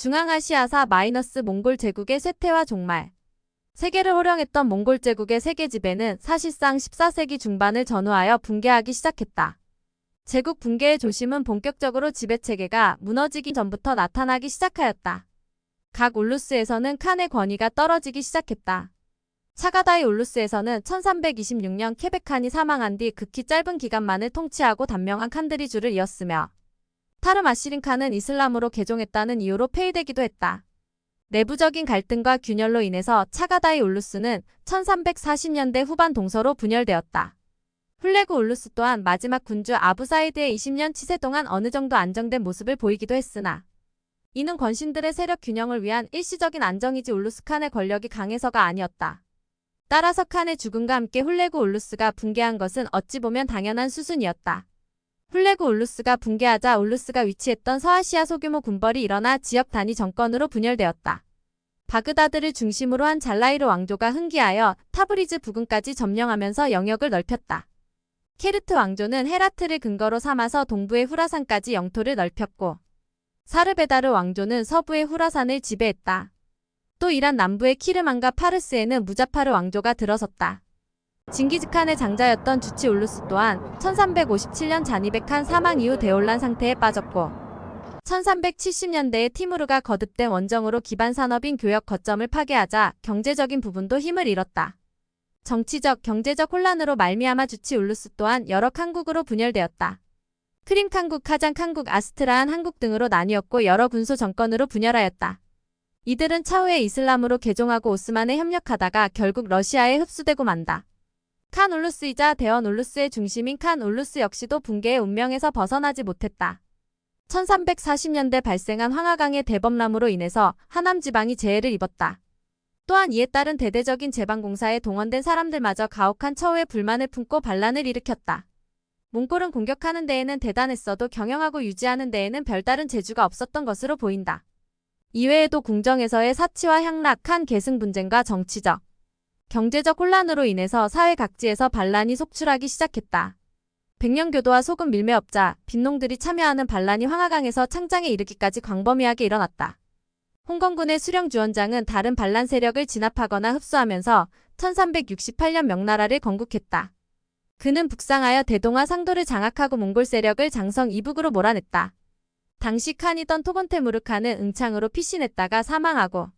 중앙아시아사 마이너스 몽골 제국의 쇠퇴와 종말. 세계를 호령했던 몽골 제국의 세계 지배는 사실상 14세기 중반을 전후하여 붕괴하기 시작했다. 제국 붕괴의 조심은 본격적으로 지배 체계가 무너지기 전부터 나타나기 시작하였다. 각 울루스에서는 칸의 권위가 떨어지기 시작했다. 차가다이 울루스에서는 1326년 케베칸이 사망한 뒤 극히 짧은 기간만을 통치하고 단명한 칸들이 줄을 이었으며 타르 마시린 칸은 이슬람으로 개종했다는 이유로 폐위되기도 했다. 내부적인 갈등과 균열로 인해서 차가다이 울루스는 1340년대 후반 동서로 분열되었다. 훌레그 울루스 또한 마지막 군주 아부사이드의 20년 치세 동안 어느 정도 안정된 모습을 보이기도 했으나 이는 권신들의 세력 균형을 위한 일시적인 안정이지 울루스 칸의 권력이 강해서가 아니었다. 따라서 칸의 죽음과 함께 훌레그 울루스가 붕괴한 것은 어찌 보면 당연한 수순이었다. 훌레그 울루스가 붕괴하자 울루스가 위치했던 서아시아 소규모 군벌이 일어나 지역 단위 정권으로 분열되었다. 바그다드를 중심으로 한 잘라이르 왕조가 흥기하여 타브리즈 부근까지 점령하면서 영역을 넓혔다. 케르트 왕조는 헤라트를 근거로 삼아서 동부의 후라산까지 영토를 넓혔고 사르베다르 왕조는 서부의 후라산을 지배했다. 또 이란 남부의 키르만과 파르스에는 무자파르 왕조가 들어섰다. 징기즈칸의 장자였던 주치 울루스 또한 1357년 자니백한 사망 이후 대혼란 상태에 빠졌고 1370년대에 티무르가 거듭된 원정으로 기반 산업인 교역 거점을 파괴하자 경제적인 부분도 힘을 잃었다. 정치적, 경제적 혼란으로 말미암아 주치 울루스 또한 여러 칸국으로 분열되었다. 크림 칸국, 카장 칸국, 아스트라한 한국 등으로 나뉘었고 여러 군소 정권으로 분열하였다. 이들은 차후에 이슬람으로 개종하고 오스만에 협력하다가 결국 러시아에 흡수되고 만다. 칸 울루스이자 대원 울루스의 중심인 칸 울루스 역시도 붕괴의 운명에서 벗어나지 못했다. 1340년대 발생한 황하강의 대범람으로 인해서 하남 지방이 재해를 입었다. 또한 이에 따른 대대적인 제방공사에 동원된 사람들마저 가혹한 처우에 불만을 품고 반란을 일으켰다. 몽골은 공격하는 데에는 대단했어도 경영하고 유지하는 데에는 별다른 재주가 없었던 것으로 보인다. 이외에도 궁정에서의 사치와 향락한 계승 분쟁과 정치적, 경제적 혼란으로 인해서 사회 각지에서 반란이 속출하기 시작했다. 백년교도와 소금 밀매업자, 빈농들이 참여하는 반란이 황하강에서 창장에 이르기까지 광범위하게 일어났다. 홍건군의 수령주원장은 다른 반란 세력을 진압하거나 흡수하면서 1368년 명나라를 건국했다. 그는 북상하여 대동아 상도를 장악하고 몽골 세력을 장성 이북으로 몰아냈다. 당시 칸이던 토건테 무르칸은 응창으로 피신했다가 사망하고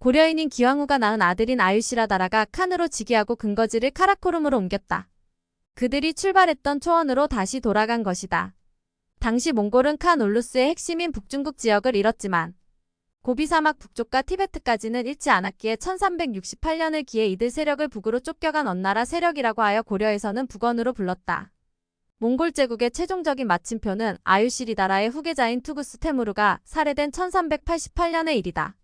고려인인 기왕후가 낳은 아들인 아유시라다라가 칸으로 즉위하고 근거지를 카라코름으로 옮겼다. 그들이 출발했던 초원으로 다시 돌아간 것이다. 당시 몽골은 칸 울루스의 핵심인 북중국 지역을 잃었지만 고비 사막 북쪽과 티베트까지는 잃지 않았기에 1368년을 기해 이들 세력을 북으로 쫓겨간 언나라 세력이라고 하여 고려에서는 북원으로 불렀다. 몽골 제국의 최종적인 마침표는 아유시리다라의 후계자인 투구스 테무르가 살해된 1388년의 일이다.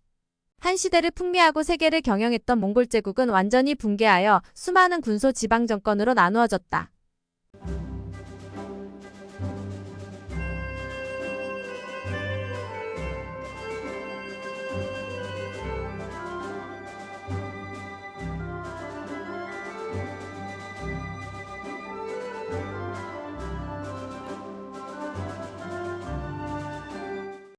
한 시대를 풍미하고 세계를 경영했던 몽골 제국은 완전히 붕괴하여 수많은 군소 지방 정권으로 나누어졌다.